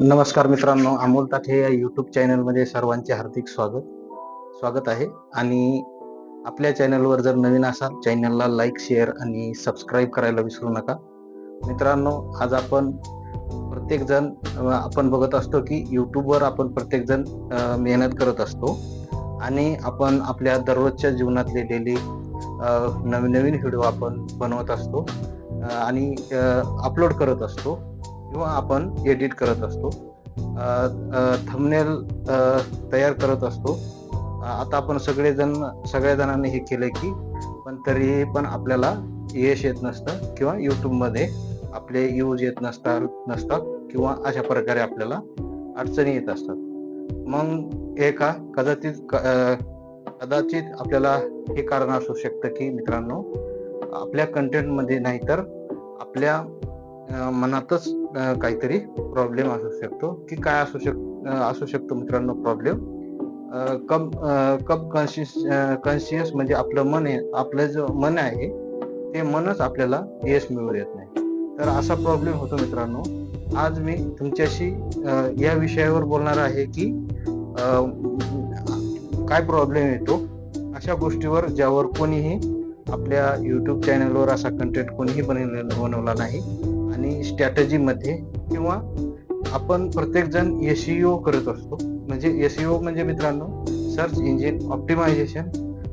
नमस्कार मित्रांनो अमोल ताठे या यूट्यूब चॅनलमध्ये सर्वांचे हार्दिक स्वागत. स्वागत आहे. आणि आपल्या चॅनलवर जर नवीन असाल चॅनलला लाईक शेअर आणि सबस्क्राईब करायला विसरू नका. मित्रांनो आज आपण प्रत्येकजण आपण बघत असतो की यूट्यूबवर आपण प्रत्येकजण मेहनत करत असतो. आणि आपण आपल्या दररोजच्या जीवनातले डेली नवीन नवीन व्हिडिओ आपण बनवत असतो. आणि अपलोड करत असतो. किंवा आपण एडिट करत असतो. थंबनेल तयार करत असतो. आता आपण सगळेजण सगळ्या जणांनी हे केलं की पण तरीही पण आपल्याला यश येत नसतं किंवा यूट्यूबमध्ये आपले यूज येत नसतात नसतात किंवा अशा प्रकारे आपल्याला अडचणी येत असतात. मग हे का? कदाचित कदाचित आपल्याला हे कारण असू शकतं की मित्रांनो आपल्या कंटेंटमध्ये नाही तर आपल्या मनातच काहीतरी प्रॉब्लेम असू शकतो. की काय असू शक असू शकतो मित्रांनो प्रॉब्लेम कब कब कॉन्शियस कॉन्शियस म्हणजे आपलं मन आहे आपलं जो मन आहे ते मनच आपल्याला यश मिळू देत नाही. तर असा प्रॉब्लेम होतो मित्रांनो. आज मी तुमच्याशी या विषयावर बोलणार आहे की काय प्रॉब्लेम येतो? अशा गोष्टीवर ज्यावर कोणीही आपल्या युट्यूब चॅनलवर असा कंटेंट कोणीही बनवलेला बनवला नाही. आणि स्ट्रॅटजीमध्ये किंवा आपण प्रत्येकजण एस ई ओ करत असतो. म्हणजे एसईओ म्हणजे मित्रांनो सर्च इंजिन ऑप्टिमायझेशन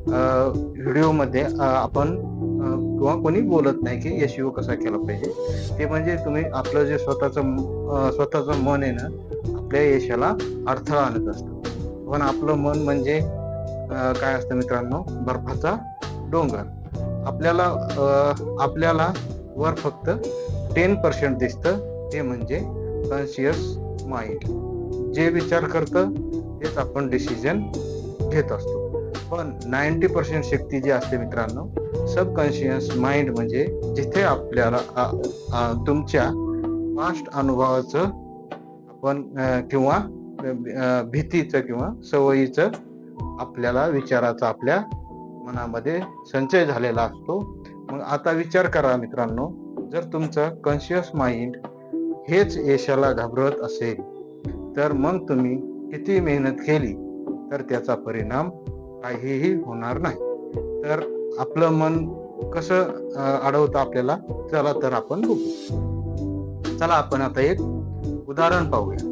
व्हिडिओमध्ये आपण किंवा कोणी बोलत नाही की एसईओ कसा केला पाहिजे. ते म्हणजे तुम्ही आपलं जे स्वतःचं स्वतःचं मन आहे ना आपल्या यशाला अडथळा आणत असतं. पण आपलं मन म्हणजे काय असतं मित्रांनो बर्फाचा डोंगर. आपल्याला आपल्याला वर फक्त टेन पर्सेंट दिसतं ते म्हणजे कॉन्शियस माइंड जे विचार करतं तेच आपण डिसिजन घेत असतो. पण नाईन्टी पर्सेंट शक्ती जी असते मित्रांनो सबकॉन्शियस माइंड म्हणजे जिथे आपल्याला तुमच्या पास्ट अनुभवाचं आपण किंवा भीतीचं किंवा सवयीचं आपल्याला विचाराचा आपल्या मनामध्ये संचय झालेला असतो. मग आता विचार करा मित्रांनो जर तुमचं कॉन्शियस माइंड हेच यशाला घाबरत असेल तर मग तुम्ही किती मेहनत केली तर त्याचा परिणाम काहीही होणार नाही. तर आपलं मन कसं अडवतं आपल्याला? चला तर आपण बघू. चला आपण आता एक उदाहरण पाहूया.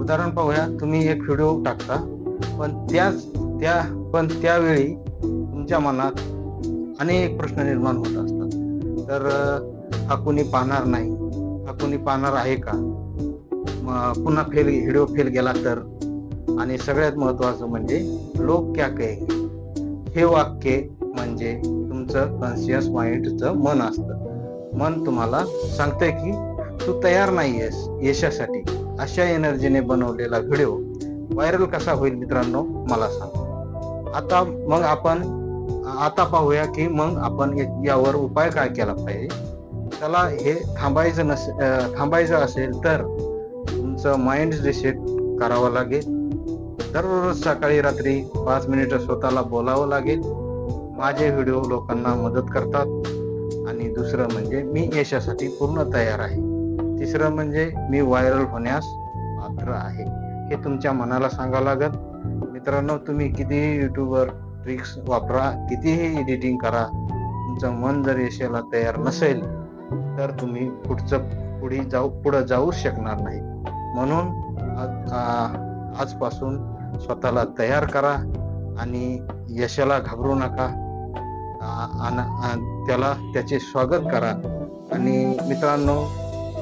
उदाहरण पाहूया. तुम्ही एक व्हिडिओ टाकता पण त्याच त्या पण त्यावेळी तुमच्या मनात अनेक प्रश्न निर्माण होत असतात. तर हा कोणी पाहणार नाही. हा कोणी पाहणार आहे का? पुन्हा फेल व्हिडिओ फेल गेला तर? आणि सगळ्यात महत्वाचं म्हणजे लोक क्या कहेंगे? हे वाक्य म्हणजे तुमचं कॉन्शियस माइंडचं मन असतं. मन तुम्हाला सांगतंय की तू तयार नाहीयेस यशासाठी. अशा एनर्जीने बनवलेला व्हिडिओ व्हायरल कसा होईल मित्रांनो मला सांग. आता मग आपण आता पाहूया की मग आपण यावर उपाय काय केला पाहिजे? त्याला हे थांबायचं नस थांबायचं असेल तर तुमचं माइंड रिसेट करावं लागेल. दररोज सकाळी रात्री पाच मिनिटं स्वतःला बोलावं लागेल. माझे व्हिडिओ लोकांना मदत करतात. आणि दुसरं म्हणजे मी यशासाठी पूर्ण तयार आहे. तिसरं म्हणजे मी व्हायरल होण्यास पात्र आहे. हे तुमच्या मनाला सांगावं लागत मित्रांनो तुम्ही कितीही युट्यूबवर ट्रिक्स वापरा कितीही एडिटिंग करा तुमचं मन जर यशाला तयार नसेल तर तुम्ही पुढचं पुढे जाऊ पुढं जाऊ शकणार नाही. म्हणून आजपासून स्वतःला तयार करा आणि यशाला घाबरू नका. त्याला त्याचे स्वागत करा. आणि मित्रांनो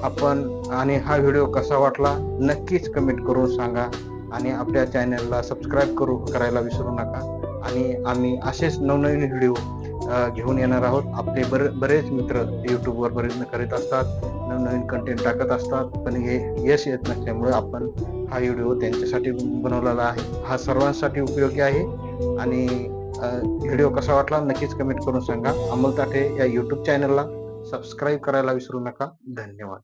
आपण आणि हा व्हिडिओ कसा वाटला नक्कीच कमेंट करून सांगा. आणि आपल्या चॅनलला सबस्क्राईब करू करायला विसरू नका. आणि आम्ही असेच नवनवीन व्हिडिओ घेऊन येणार आहोत. आपले बरे बरेच मित्र यूट्यूबवर बरेच करीत असतात नवनवीन कंटेंट टाकत असतात पण हे यश येत नसल्यामुळे आपण हा व्हिडिओ त्यांच्यासाठी बनवलेला आहे. हा सर्वांसाठी उपयोगी आहे आणि व्हिडिओ कसा वाटला नक्कीच कमेंट करून सांगा. अमोल ताठे या यूट्यूब चॅनलला सबस्क्राईब करायला विसरू नका. धन्यवाद.